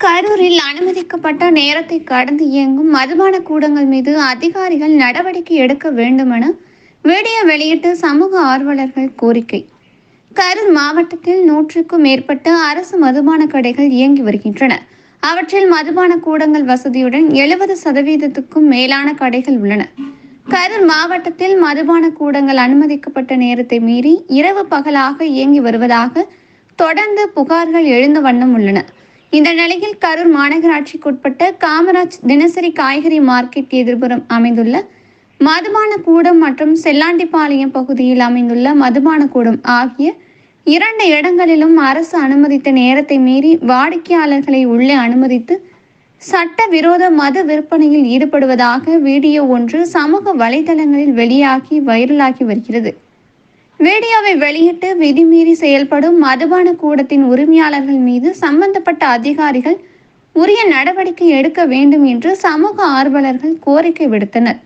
கரூரில் அனுமதிக்கப்பட்ட நேரத்தை கடந்து இயங்கும் மதுபான கூடங்கள் மீது அதிகாரிகள் நடவடிக்கை எடுக்க வேண்டுமென வீடியோ வெளியிட்டு சமூக ஆர்வலர்கள் கோரிக்கை. கரூர் மாவட்டத்தில் நூற்றுக்கும் மேற்பட்ட அரசு மதுபான கடைகள் இயங்கி வருகின்றன. அவற்றில் மதுபான கூடங்கள் வசதியுடன் எழுபது சதவீதத்துக்கும் மேலான கடைகள் உள்ளன. கரூர் மாவட்டத்தில் மதுபான கூடங்கள் அனுமதிக்கப்பட்ட நேரத்தை மீறி இரவு பகலாக இயங்கி வருவதாக தொடர்ந்து புகார்கள் எழுந்த வண்ணம் உள்ளன. இந்த நிலையில் கரூர் மாநகராட்சிக்குட்பட்ட காமராஜ் தினசரி காய்கறி மார்க்கெட் எதிர்புறம் அமைந்துள்ள மதுபான கூடம் மற்றும் செல்லாண்டிப்பாளையம் பகுதியில் அமைந்துள்ள மதுபான கூடம் ஆகிய இரண்டு இடங்களிலும் அரசு அனுமதித்த நேரத்தை மீறி வாடிக்கையாளர்களை உள்ளே அனுமதித்து சட்ட விரோத மது விற்பனையில் ஈடுபடுவதாக வீடியோ ஒன்று சமூக வலைதளங்களில் வெளியாகி வைரலாகி வருகிறது. வீடியோவை வெளியிட்டு விதிமீறி செயல்படும் மதுபான கூடத்தின் உரிமையாளர்கள் மீது சம்பந்தப்பட்ட அதிகாரிகள் உரிய நடவடிக்கை எடுக்க வேண்டும் என்று சமூக ஆர்வலர்கள் கோரிக்கை விடுத்தனர்.